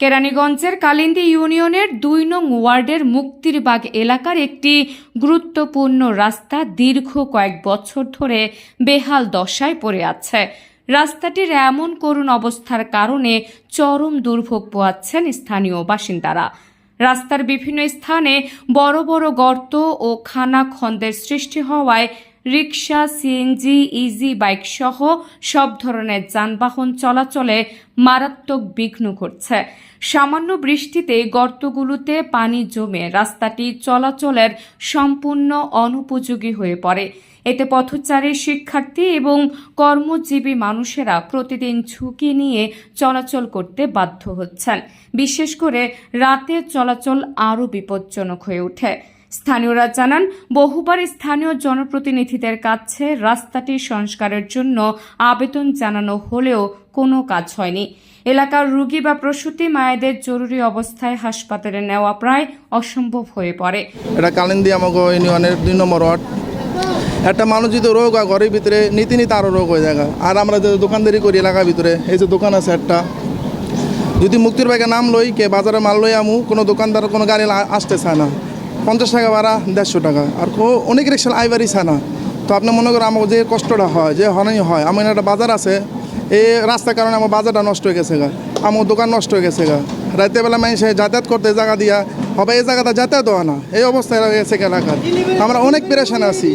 কেরানীগঞ্জের কালিন্দী ইউনিয়নের দুই নং ওয়ার্ডের মুক্তিরবাগ এলাকার একটি গুরুত্বপূর্ণ রাস্তা দীর্ঘ কয়েক বছর ধরে বেহাল দশায় পড়ে আছে। রাস্তাটির এমন করুণ অবস্থার কারণে চরম দুর্ভোগ পোয়াচ্ছেন স্থানীয় বাসিন্দারা। রাস্তার বিভিন্ন স্থানে বড় বড় গর্ত ও খানা খন্দের সৃষ্টি হওয়ায় রিক্সা সিএনজি ইজি বাইক সহ সব ধরনের যানবাহন চলাচলে মারাত্মক বিঘ্ন ঘটছে। সামান্য বৃষ্টিতে গর্তগুলোতে পানি জমে রাস্তাটি চলাচলের সম্পূর্ণ অনুপযোগী হয়ে পড়ে। এতে পথচারী, শিক্ষার্থী এবং কর্মজীবী মানুষেরা প্রতিদিন ঝুঁকি নিয়ে চলাচল করতে বাধ্য হচ্ছেন। বিশেষ করে রাতে চলাচল আরও বিপজ্জনক হয়ে ওঠে। স্থানীয়রা জানান, বহুবার স্থানীয় জনপ্রতিনিধিদের কাছে রাস্তাটি সংস্কারের জন্য আবেদন জানানো হলেও কোনো কাজ হয়নি। এলাকার রুগী বা প্রসূতি মায়েদের জরুরি অবস্থায় হাসপাতালে নেওয়া প্রায় অসম্ভব হয়ে পড়ে। এটা কালিন্দি আমাকে ইউনিয়নের দুই নম্বর ওয়ার্ড। একটা মানুষ যদি রোগ হয়, ঘরের ভিতরে নীতি নীতি আরও রোগ হয়ে যায়। আর আমরা যে দোকানদারি করি এলাকার ভিতরে, এই যে দোকান আছে একটা। যদি মুক্তির বাইকে নাম লই, কে বাজারে মাল লই আমু, কোনো দোকানদার, কোনো গাড়ি আসতে চায় না। পঞ্চাশ টাকা ভাড়া, দেড়শো টাকা। আর অনেক রিক্সা আইবারই চায় না। তো আপনি মনে করেন আমার যে কষ্টটা হয়, যে হনাই হয়, আমার একটা বাজার আছে, এই রাস্তার কারণে আমার বাজারটা নষ্ট হয়ে গেছে গা। আমার দোকান নষ্ট হয়ে গেছে গা। রাতের বেলা মানুষে যাতায়াত করতে জায়গা দিয়া হবে এই জায়গাটা যাতায়াত হয় না। এই অবস্থায় গেছে এলাকার। আমরা অনেক পেরেশান আছি।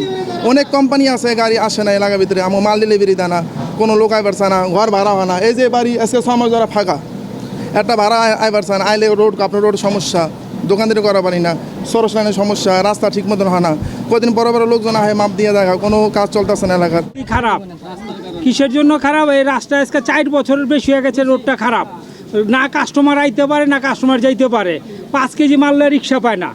অনেক কোম্পানি আছে, গাড়ি আসে না এলাকার ভিতরে। আমার মাল ডেলিভারি দেয় না। কোনো লোক আইবার না, ঘর ভাড়া হয় না। এই যে বাড়ি আজকে সমাজ যারা ফাঁকা। একটা ভাড়া আই- আইবার চান আইলে রোড আপনার রোড সমস্যা, দোকানদারি করা পারি না, সরস লাইনের সমস্যা, রাস্তা ঠিক মতন হয় না। কদিন বড় বড় লোকজন আহে, মাপ দিয়ে দেখা কোনো কাজ চলতেছে না এলাকার। খারাপ? কিসের জন্য খারাপ? এই রাস্তা আজকে চার বছরের বেশি হয়ে গেছে রোডটা খারাপ। না কাস্টমার আইতে পারে, না কাস্টমার যাইতে পারে। পাঁচ কেজি মারলে রিক্সা পায় না।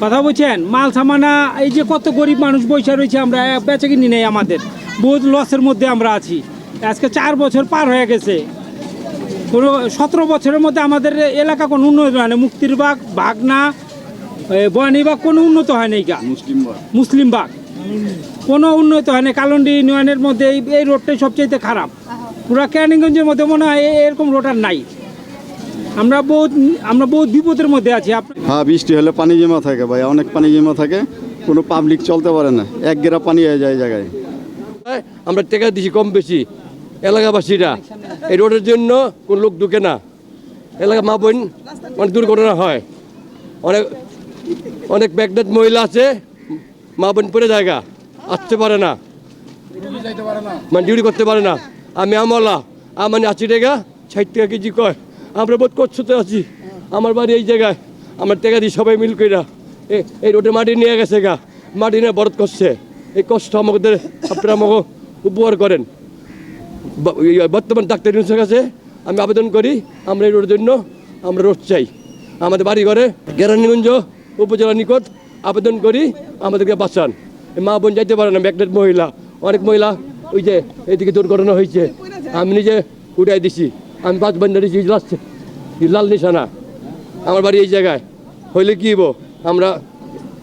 কথা বলছেন? মাল সামানা, এই যে কত গরিব মানুষ বৈশা রয়েছে আমরা বেচে কিনি নেই আমাদের। বহুত লসের মধ্যে আমরা আছি। আজকে চার বছর পার হয়ে গেছে। কোনো সতেরো বছরের মধ্যে আমাদের এলাকা কোনো উন্নত হয় না। মুক্তির বাগ বাগনা বয়ানি বাগ কোনো উন্নত হয় নাই গা। মুসলিম বাগ কোনো উন্নত হয় না কালন্ডি ইউনিয়নের মধ্যে এই এই রোডটাই সবচেয়ে খারাপ। পুরা ক্যানিগঞ্জের মধ্যে মনে হয় এরকম রোড আর নাই। আমরা বহুত আমরা বহুত বিপদের মধ্যে আছি। আপ- হ্যাঁ বৃষ্টি হলে পানি জমা থাকে ভাই। অনেক পানি জমা থাকে। কোনো পাবলিক চলতে পারে না। এক গেরা পানি হয়ে যায় এই জায়গায়। হ্যাঁ, আমরা টাকা দিছি কম বেশি। এলাকাবাসীরা, এই রোডের জন্য কোন লোক ঢুকে না। এলাকা মা বোন, অনেক দুর্ঘটনা হয়। অনেক অনেক প্রেগনেন্ট মহিলা আছে, মা বোন পরে জায়গা, আসতে পারে না। মানে ডিউটি করতে পারে না। আমি আমলা, আমার আশি টাকা, ষাট টাকা কেজি কয়। আমরা বোধ কচ্ছতে আছি। আমার বাড়ি এই জায়গায়। আমার টাকা দিই সবাই মিল কইরা এই রোডে মাটি নিয়ে গেছে গা। মাটি নিয়ে বরদ করছে। এই কষ্ট আমাদের আপনারা আমাকে উপকার করেন। বর্তমান ডাক্তার ইউনুসের কাছে আমি আবেদন করি, আমরা এই রোডের জন্য আমরা রোড চাই। আমাদের বাড়ি ঘরে কেরানীগঞ্জ উপজেলা নিকট আবেদন করি, আমাদেরকে বাঁচান। মা বোন যাইতে পারে না ম্যাগনেট মহিলা। অনেক মহিলা ওই যে এদিকে দুর্ঘটনা হয়েছে, আমি নিজে উঠাই দিছি। আমি পাঁচ বান্ধব দিছি লাল নিশানা। আমার বাড়ি এই জায়গায়। হইলে কি হব আমরা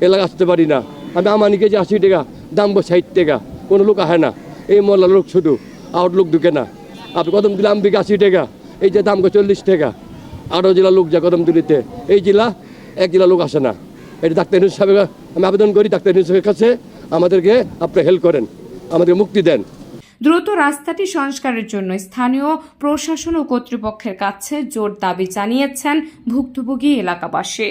এলাকা আসতে পারি না। আমি আমানি কেজি আশি টাকা, দাম ষাট টাকা। কোনো লোক আহে না। এই মহল্লার লোক শুধু। আউট লোক ঢুকে না। আপনি কদম দিলে আমি বিকে আশি টাকা, এই যে দাম চল্লিশ টাকা। আরও জেলা লোক যায় কদম তুলিতে এই জেলা এক জেলা লোক আসে না। এটা ডাক্তার ইউনুস সাহেবের আমি আবেদন করি ডাক্তার ইউনুসের কাছে, আমাদেরকে আপনি হেল্প করেন, আমাদেরকে মুক্তি দেন। দ্রুত রাস্তাটি সংস্কারের জন্য স্থানীয় প্রশাসন ও কর্তৃপক্ষের কাছে জোর দাবি জানিয়েছেন ভুক্তভোগী এলাকাবাসী।